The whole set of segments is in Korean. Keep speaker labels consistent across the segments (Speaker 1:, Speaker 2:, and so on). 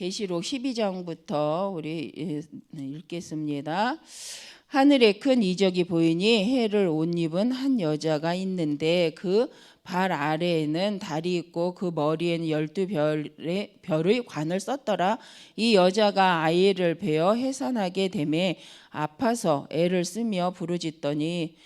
Speaker 1: 계시록 12장부터 우리 예, 네, 읽겠습니다. 하늘에 큰 이적이 보이니 해를 옷 입은 한 여자가 있는데 그 발 아래에는 달이 있고 그 머리에는 열두 별의 별의 관을 썼더라. 이 여자가 아이를 베어 해산하게 되매 아파서 애를 쓰며 부르짖더니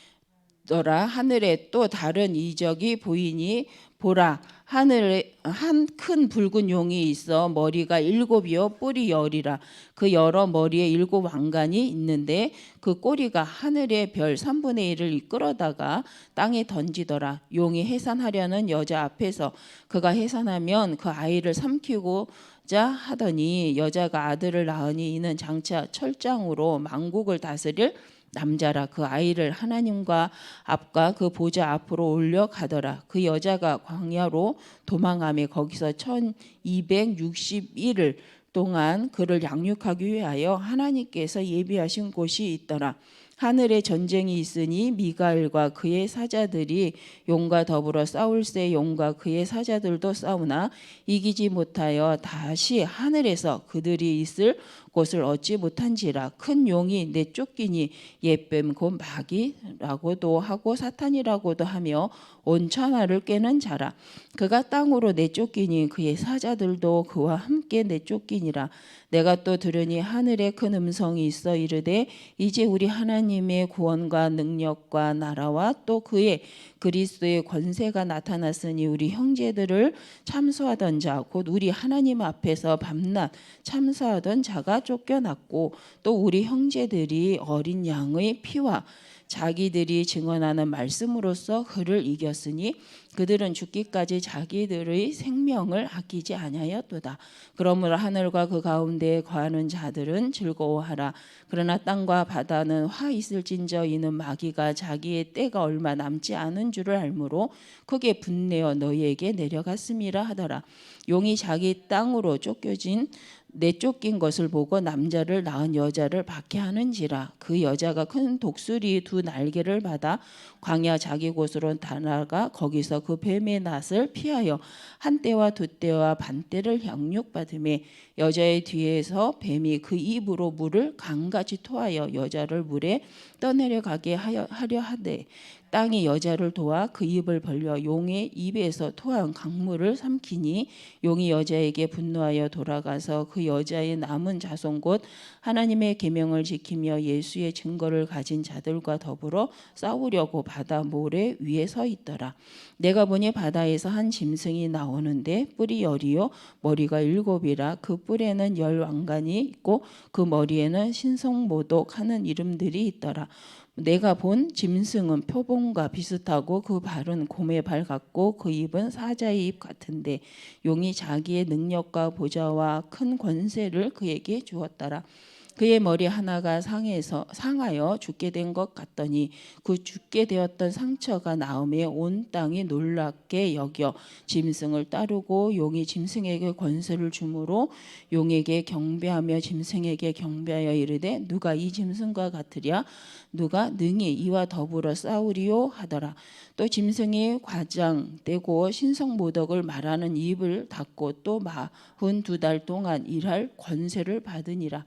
Speaker 1: 더라 하늘에 또 다른 이적이 보이니 보라 하늘에 한 큰 붉은 용이 있어 머리가 일곱이요 뿔이 열이라. 그 여러 머리에 일곱 왕관이 있는데 그 꼬리가 하늘의 별 3분의 1을 이끌어다가 땅에 던지더라. 용이 해산하려는 여자 앞에서 그가 해산하면 그 아이를 삼키고 자 하더니 여자가 아들을 낳으니 이는 장차 철장으로 만국을 다스릴 남자라 그 아이를 하나님과 앞과 그 보좌 앞으로 올려 가더라. 그 여자가 광야로 도망하며 거기서 1261일 동안 그를 양육하기 위하여 하나님께서 예비하신 곳이 있더라 하늘에 전쟁이 있으니 미가엘과 그의 사자들이 용과 더불어 싸울새 용과 그의 사자들도 싸우나 이기지 못하여 다시 하늘에서 그들이 있을 곳을 얻지 못한지라 큰 용이 내쫓기니 예뱀 곧 마귀라고도 하고 사탄이라고도 하며 온 천하를 깨는 자라. 그가 땅으로 내쫓기니 그의 사자들도 그와 함께 내쫓기니라. 내가 또 들으니 하늘에 큰 음성이 있어 이르되 이제 우리 하나님 의 구원과 능력과 나라와 또 그의 그리스도의 권세가 나타났으니 우리 형제들을 참소하던 자 곧 우리 하나님 앞에서 밤낮 참소하던 자가 쫓겨났고 또 우리 형제들이 어린 양의 피와 자기들이 증언하는 말씀으로써 그를 이겼으니 그들은 죽기까지 자기들의 생명을 아끼지 아니하였도다. 그러므로 하늘과 그 가운데에 거하는 자들은 즐거워하라. 그러나 땅과 바다는 화 있을진저 이는 마귀가 자기의 때가 얼마 남지 않은 줄을 알므로 크게 분내어 너희에게 내려갔음이라 하더라. 용이 자기 땅으로 쫓겨진 내쫓긴 것을 보고 남자를 낳은 여자를 박해하는지라. 그 여자가 큰 독수리 두 날개를 받아 광야 자기 곳으로 다나가 거기서 그 뱀의 낫을 피하여 한 때와 두 때와 반 때를 양육받음에 여자의 뒤에서 뱀이 그 입으로 물을 강같이 토하여 여자를 물에 떠내려 가게 하여, 하려 하되 땅이 여자를 도와 그 입을 벌려 용의 입에서 토한 강물을 삼키니 용이 여자에게 분노하여 돌아가서 그 여자의 남은 자손 곧 하나님의 계명을 지키며 예수의 증거를 가진 자들과 더불어 싸우려고 바다 모래 위에 서 있더라. 내가 보니 바다에서 한 짐승이 나오는데 뿔이 열이요 머리가 일곱이라 그 뿔에는 열 왕관이 있고 그 머리에는 신성모독 하는 이름들이 있더라. 내가 본 짐승은 표범과 비슷하고 그 발은 곰의 발 같고 그 입은 사자의 입 같은데 용이 자기의 능력과 보좌와 큰 권세를 그에게 주었더라. 그의 머리 하나가 상해서 상하여 죽게 된 것 같더니 그 죽게 되었던 상처가 나음에 온 땅이 놀랍게 여겨 짐승을 따르고 용이 짐승에게 권세를 주므로 용에게 경배하며 짐승에게 경배하여 이르되 누가 이 짐승과 같으랴? 누가 능히 이와 더불어 싸우리요? 하더라. 또 짐승이 과장되고 신성모독을 말하는 입을 닫고 또 마흔 두 달 동안 일할 권세를 받으니라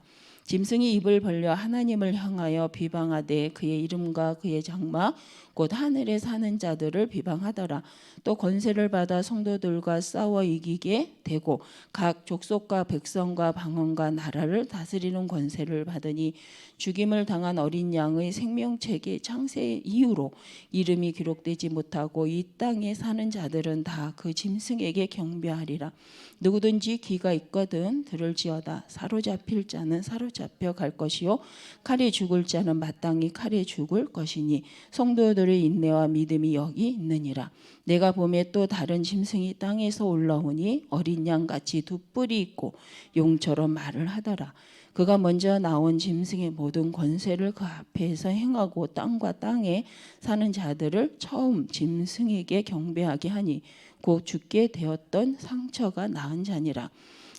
Speaker 1: 짐승이 입을 벌려 하나님을 향하여 비방하되 그의 이름과 그의 장막 곧 하늘에 사는 자들을 비방하더라. 또 권세를 받아 성도들과 싸워 이기게 되고 각 족속과 백성과 방언과 나라를 다스리는 권세를 받으니 죽임을 당한 어린 양의 생명책의 창세 이후로 이름이 기록되지 못하고 이 땅에 사는 자들은 다 그 짐승에게 경배하리라. 누구든지 귀가 있거든 들을지어다. 사로잡힐 자는 사로잡 혀갈 것이요 칼에 죽을 자는 마땅히 칼에 죽을 것이니 성도들의 인내와 믿음이 여기 있느니라. 내가 봄에 또 다른 짐승이 땅에서 올라오니 어린 양 같이 두 뿔이 있고 용처럼 말을 하더라. 그가 먼저 나온 짐승의 모든 권세를 그 앞에서 행하고 땅과 땅에 사는 자들을 처음 짐승에게 경배하게 하니 곧 죽게 되었던 상처가 나은 자니라.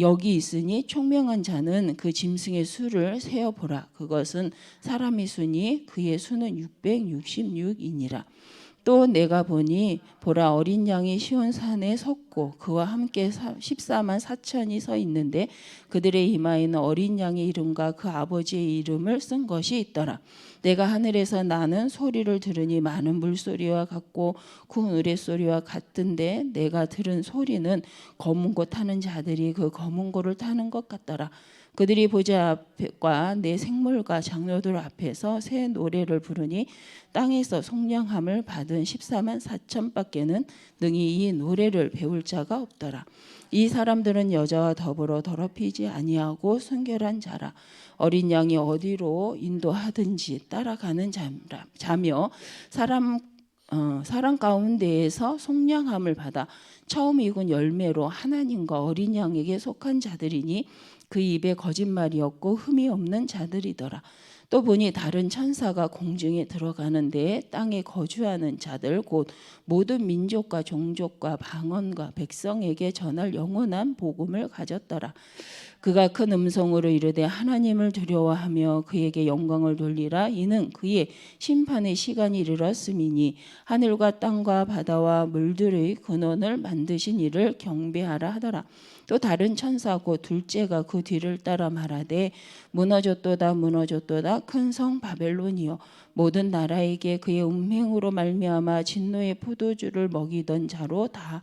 Speaker 1: 여기 있으니 총명한 자는 그 짐승의 수를 세어 보라. 그것은 사람의 수니 그의 수는 666이니라. 또 내가 보니 보라 어린 양이 시온 산에 섰고 그와 함께 14만 4천이 서 있는데 그들의 이마에는 어린 양의 이름과 그 아버지의 이름을 쓴 것이 있더라. 내가 하늘에서 나는 소리를 들으니 많은 물소리와 같고 큰 우레소리와 같던데 내가 들은 소리는 검은 고 타는 자들이 그 검은 고를 타는 것 같더라. 그들이 보좌 앞과 내 생물과 장로들 앞에서 새 노래를 부르니 땅에서 속량함을 받은 14만 4천밖에는 능히 이 노래를 배울 자가 없더라. 이 사람들은 여자와 더불어 더럽히지 아니하고 순결한 자라 어린 양이 어디로 인도하든지 따라가는 자라 자며 사람 어, 사람 가운데에서 속량함을 받아 처음 익은 열매로 하나님과 어린 양에게 속한 자들이니 그 입에 거짓말이 없고 흠이 없는 자들이더라. 또 보니 다른 천사가 공중에 들어가는데 땅에 거주하는 자들 곧 모든 민족과 종족과 방언과 백성에게 전할 영원한 복음을 가졌더라. 그가 큰 음성으로 이르되 하나님을 두려워하며 그에게 영광을 돌리라 이는 그의 심판의 시간이 이르렀음이니 하늘과 땅과 바다와 물들의 근원을 만드신 이를 경배하라 하더라. 또 다른 천사고 둘째가 그 뒤를 따라 말하되 무너졌도다 무너졌도다 큰 성 바벨론이여 모든 나라에게 그의 음행으로 말미암아 진노의 포도주를 먹이던 자로 다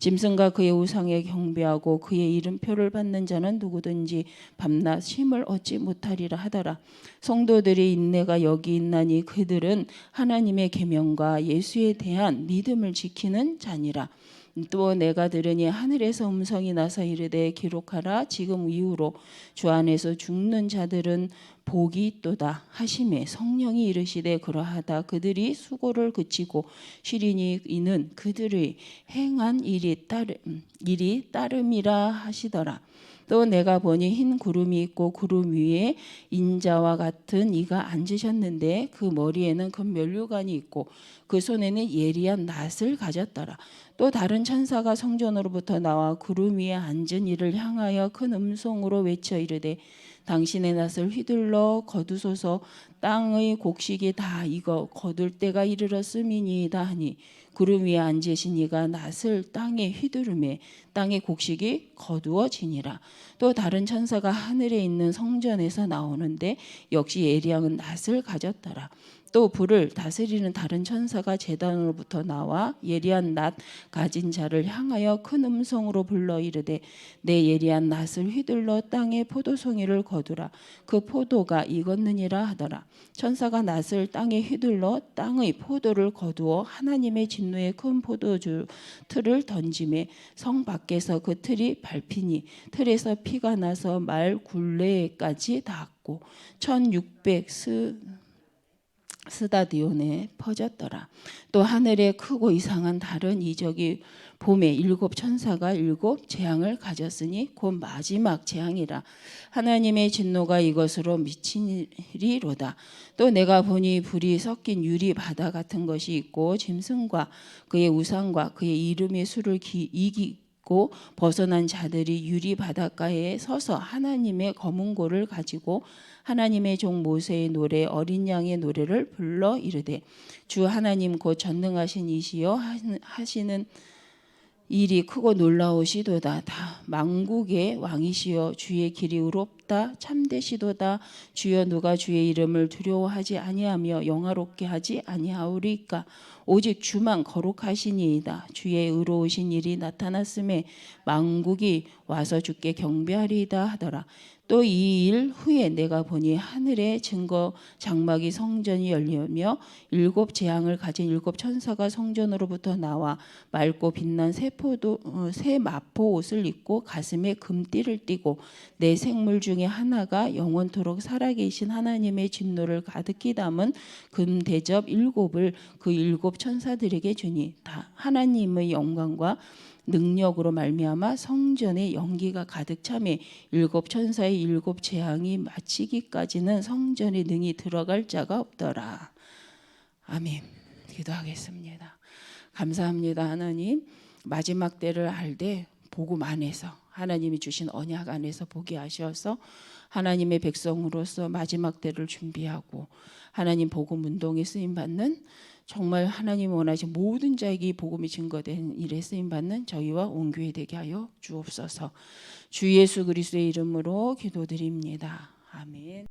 Speaker 1: 짐승과 그의 우상에 경배하고 그의 이름표를 받는 자는 누구든지 밤낮 쉼을 얻지 못하리라 하더라. 성도들의 인내가 여기 있나니 그들은 하나님의 계명과 예수에 대한 믿음을 지키는 자니라. 또 내가 들으니 하늘에서 음성이 나서 이르되 기록하라 지금 이후로 주 안에서 죽는 자들은 복이 있도다 하심에 성령이 이르시되 그러하다 그들이 수고를 그치고 쉬리니 이는 그들의 행한 일이 따름 일이 따름이라 하시더라 또 내가 보니 흰 구름이 있고 구름 위에 인자와 같은 이가 앉으셨는데 그 머리에는 금 면류관이 있고 그 손에는 예리한 낫을 가졌더라. 또 다른 천사가 성전으로부터 나와 구름 위에 앉은 이를 향하여 큰 음성으로 외쳐 이르되 당신의 낫을 휘둘러 거두소서 땅의 곡식이 다 익어 거둘 때가 이르렀음이니이다 하니 구름 위에 앉으신 이가 낫을 땅에 휘두르매 땅의 곡식이 거두어지니라. 또 다른 천사가 하늘에 있는 성전에서 나오는데 역시 예리양은 낫을 가졌더라. 또 불을 다스리는 다른 천사가 제단으로부터 나와 예리한 낫 가진 자를 향하여 큰 음성으로 불러 이르되 내 예리한 낫을 휘둘러 땅에 포도송이를 거두라. 그 포도가 익었느니라 하더라 천사가 낫을 땅에 휘둘러 땅의 포도를 거두어 하나님의 진노의 큰 포도주 틀을 던짐에 성 밖에서 그 틀이 밟히니 틀에서 피가 나서 말 굴레까지 닿았고 1600스 스다디온에 퍼졌더라. 또 하늘에 크고 이상한 다른 이적이 봄에 일곱 천사가 일곱 재앙을 가졌으니 곧 마지막 재앙이라 하나님의 진노가 이것으로 미치리로다. 또 내가 보니 불이 섞인 유리 바다 같은 것이 있고 짐승과 그의 우상과 그의 이름의 수를 기, 이기 입고 벗어난 자들이 유리 바닷가에 서서 하나님의 검은 고를 가지고 하나님의 종 모세의 노래 어린 양의 노래를 불러 이르되 주 하나님 곧 전능하신 이시여 하시는 일이 크고 놀라우시도다. 다 망국의 왕이시여 주의 길이 의롭 다 참되시도다. 주여 누가 주의 이름을 두려워하지 아니하며 영화롭게 하지 아니하오리까? 오직 주만 거룩하시니이다. 주의 의로우신 일이 나타났음에 망국이 와서 주께 경배하리이다 하더라. 또 이 일 후에 내가 보니 하늘의 증거 장막이 성전이 열리며 일곱 재앙을 가진 일곱 천사가 성전으로부터 나와 맑고 빛난 새 포도 어, 새 마포 옷을 입고 가슴에 금띠를 띠고 내 생물 중에 하나가 영원토록 살아계신 하나님의 진노를 가득히 담은 금 대접 일곱을 그 일곱 천사들에게 주니 다 하나님의 영광과 능력으로 말미암아 성전에 연기가 가득 차매 일곱 천사의 일곱 재앙이 마치기까지는 성전에 능히 들어갈 자가 없더라. 아멘. 기도하겠습니다. 감사합니다 하나님. 마지막 때를 알때 복음 안에서 하나님이 주신 언약 안에서 보게 하셔서 하나님의 백성으로서 마지막 때를 준비하고 하나님 복음 운동에 쓰임 받는 정말 하나님 원하신 모든 자에게 이 복음이 증거된 일에 쓰임 받는 저희와 온 교회 되게 하여 주옵소서. 주 예수 그리스도의 이름으로 기도드립니다. 아멘.